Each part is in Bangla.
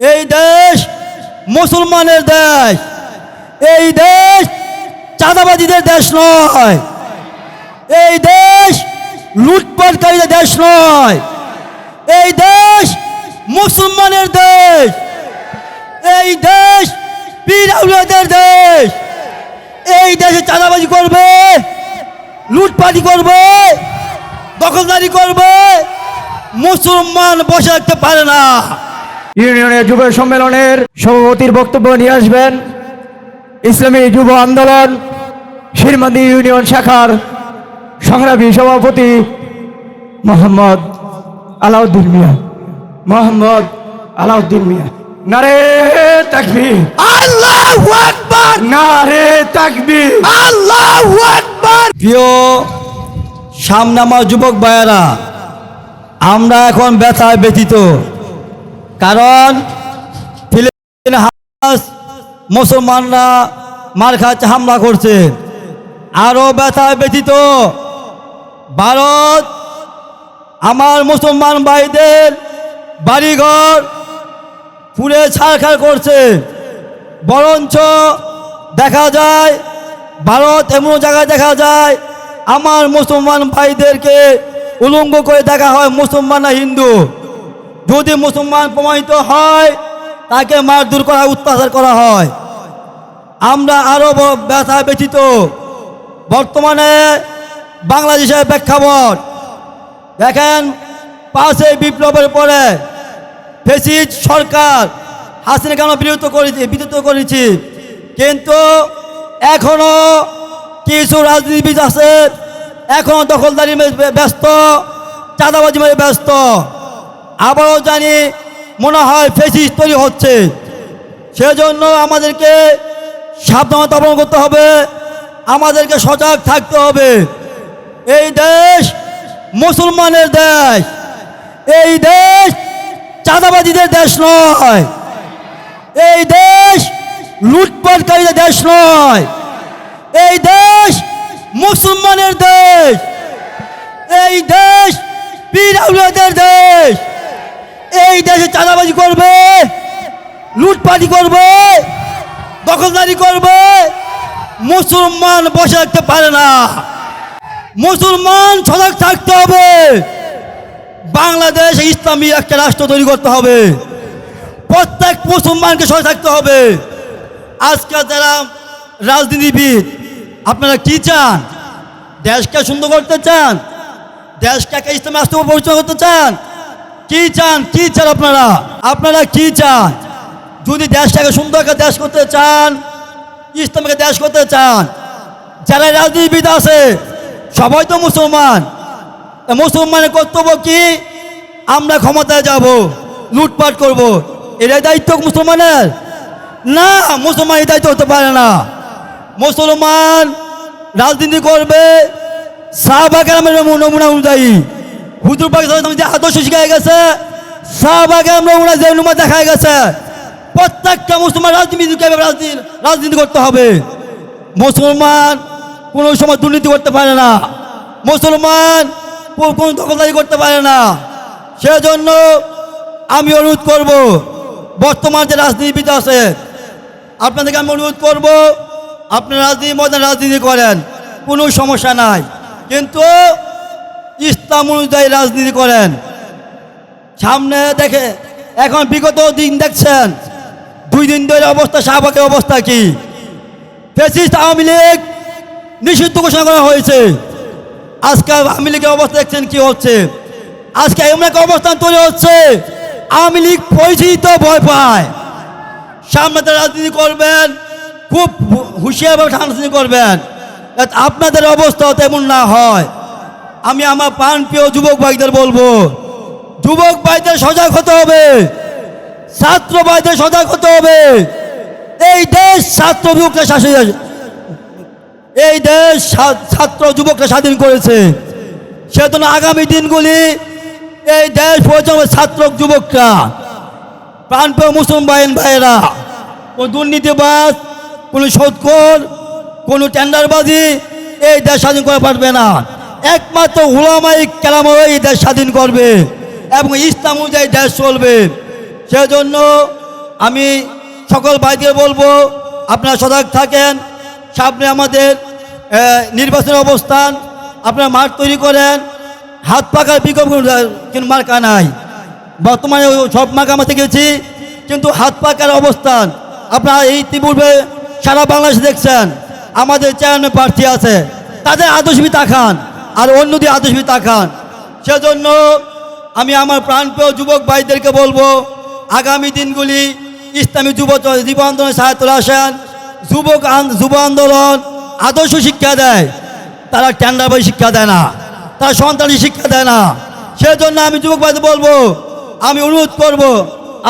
এই দেশ মুসলমানের দেশ। এই দেশ চাঁদাবাদীদের দেশ নয়। এই দেশ লুটপাটকারীদের দেশ নয়। এই দেশ মুসলমানের দেশ। এই দেশ পীর আউলিয়াদের দেশ। এই দেশে চাঁদাবাজি করবে, লুটপাটি করবে, দখলদারি করবে, মুসলমান বসে থাকতে পারে না। ইউনিয়নের যুব সম্মেলনের সভাপতির বক্তব্য নিয়ে আসবেন ইসলামী যুব আন্দোলন শিরমান্দি ইউনিয়ন শাখার সংগ্রামী সভাপতি মোহাম্মদ আলাউদ্দিন মিয়া। মোহাম্মদ আলাউদ্দিন মিয়া। নারে তাকবীর। আল্লাহু আকবার। নারে তাকবীর। আল্লাহু আকবার। প্রিয় সামনে আমার যুবক ভাইয়েরা আমরা এখন ব্যথায় ব্যথিত। কারণ ফিলিস্তিন হামাস মুসলমানরা মার খাচ্ছে, হামলা করছে। আরও ব্যথায় ব্যথিত। ভারত, আমার মুসলমান ভাইদের বাড়িঘর পুড়ে ছাড়খাড় করছে। বরঞ্চ দেখা যায়, ভারত এমন জায়গায় দেখা যায়, আমার মুসলমান ভাইদেরকে উলঙ্গ করে দেখা হয় মুসলমান না হিন্দু। যদি মুসলমান প্রমাণিত হয়, তাকে মারধর করা, অত্যাচার করা হয়। আমরা আরও ব্যথা ব্যথিত। বর্তমানে বাংলাদেশের প্রেক্ষাপট, দেখেন, পাশে বিপ্লবের পরে ফেসিজ সরকার হাসিনা কেন বিরত করেছি বিরত করেছি। কিন্তু এখনও কিছু রাজনীতিবিদ আছে, এখনও দখলদারি ব্যস্ত, চাঁদাবাজি ব্যস্ত। আবারও জানি মনে হয় ফেসিজ তৈরি হচ্ছে। সেজন্য আমাদেরকে সাবধানতা অবলম্বন করতে হবে। আমাদেরকে সজাগ থাকতে হবে। এই দেশ মুসলমানের দেশ। এই দেশ চাঁদাবাদীদের দেশ নয়। এই দেশ লুটপাটকারীদের দেশ নয়। এই দেশ মুসলমানের দেশ। এই দেশ পীর দেশ। এই দেশে চাঁদাবাজি করবে, লুটপাটি করবে, দখলদারি করবে। মুসলমান বসে থাকতে পারে না। মুসলমান সজাগ থাকতে হবে। বাংলাদেশ ইসলামী একটা রাষ্ট্র তৈরি করতে হবে। প্রত্যেক মুসলমানকে সজাগ থাকতে হবে। আজকাল যারা রাজনীতিবিদ, আপনারা কি চান? দেশকে সুন্দর করতে চান? দেশকে একটা ইসলামী রাষ্ট্র পরিচয় করতে চান? কি চান কি চান আপনারা? আপনারা কি চান? যদি দেশটাকে সুন্দর একটা দেশ করতে চান, ইসলামকে দেশ করতে চান, যারা রাজনীতিবিদ আছে, সবাই তো মুসলমান। মুসলমানের কর্তব্য কি? আমরা ক্ষমতায় যাব, লুটপাট করব। এটাই দায়িত্ব মুসলমানের? না, মুসলমান এই দায়িত্ব হতে পারে না। মুসলমান রাজনীতি করবে শাহবাগের আমার নমুনা অনুযায়ী। হুজুর পাকিস্তান যে আদর্শ শিখাই গেছে শাহবাগের নমুনা যে নমুনা দেখা গেছে, প্রত্যেকটা মুসলমান রাজনীতিকে রাজনীতি রাজনীতি করতে হবে। মুসলমান কোনো সময় দুর্নীতি করতে পারে না। মুসলমান কোনো দখলদারি করতে পারে না। সেজন্য আমি অনুরোধ করব, বর্তমান যে রাজনীতিবিদ আছে, আপনাদেরকে আমি অনুরোধ করব, আপনি রাজনীতি ময়দান রাজনীতি করেন, কোনো সমস্যা নাই। কিন্তু ইসলাম অনুযায়ী রাজনীতি করেন। সামনে দেখে, এখন বিগত দিন দেখছেন, দুই দিন ধরে অবস্থা, শাহবাগের অবস্থা কি? ফেসিস্ট আওয়ামী লীগ নিষিদ্ধ ঘোষণা করা হয়েছে। আজকে আওয়ামী লীগের অবস্থা দেখছেন কি হচ্ছে? আজকে এমন একটা অবস্থান তৈরি হচ্ছে, আওয়ামী লীগ পরিচিত ভয় পায়। সামনে রাজনীতি করবেন, খুব হুঁশিয়ারভাবে রাজনীতি করবেন। আপনাদের অবস্থা তেমন না হয়। আমি আমার প্রাণ প্রিয় যুবক ভাইদের বলব, যুবক ভাইদের সজাগ হতে হবে, ছাত্র ভাইদের সজাগ হতে হবে। এই দেশ ছাত্র যুবকরা শাসিত এই দেশ ছাত্র যুবকরা স্বাধীন করেছে। সেজন্য আগামী দিনগুলি এই দেশ পরিচালনা ছাত্র যুবকরা, প্রাণপ্রিয় মুসলিম ভাইয়েরা কোনো দুর্নীতিবাজ, কোনো সৎকর কোনো টেন্ডারবাজি এই দেশ স্বাধীন করে পারবে না। একমাত্র হুলামাই কেরাম এই দেশ স্বাধীন করবে এবং ইসলাম অনুযায়ী দেশ চলবে। সেজন্য আমি সকল ভাইদের বলব, আপনারা সজাগ থাকেন, সামনে আমাদের নির্বাচনের অবস্থান, আপনারা মাঠ তৈরি করেন, হাত পাকার বিকল্প কিন্তু মার্কা নাই। বর্তমানে সব মার্কা আমরা দেখেছি, কিন্তু হাত পাকার অবস্থান, আপনারা এই ইতিপূর্বে সারা বাংলাদেশে দেখছেন, আমাদের চেয়ারম্যান প্রার্থী আছে, তাদের আদর্শবি তাকান আর অন্যদের আদর্শবি তাকান। সেজন্য আমি আমার প্রাণপ্রিয় যুবক ভাইদেরকে বলব, আগামী দিনগুলি ইসলামী যুব যুব আন্দোলনের সাহায্য আসেন। যুবক যুব আন্দোলন আদর্শ শিক্ষা দেয়। তারা টেন্ডার বই শিক্ষা দেয় না। তারা সন্তানী শিক্ষা দেয় না। সেজন্য আমি যুবক ভাইদের বলব, আমি অনুরোধ করব,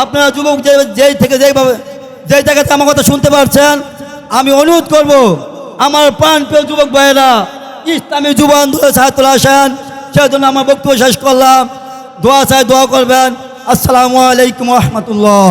আপনারা যুবক যে যেই থেকে যেইভাবে যেই জায়গাতে আমার কথা শুনতে পারছেন, আমি অনুরোধ করব, আমার প্রাণপ্রিয় যুবক ভাইয়েরা ইসলামী যুব আন্দোলনের সাহায্য আসেন সেজন্য আমার বক্তব্য শেষ করলাম। দোয়া চাই, দোয়া করবেন। আসসালামু আলাইকুম রহমতুল্লাহ।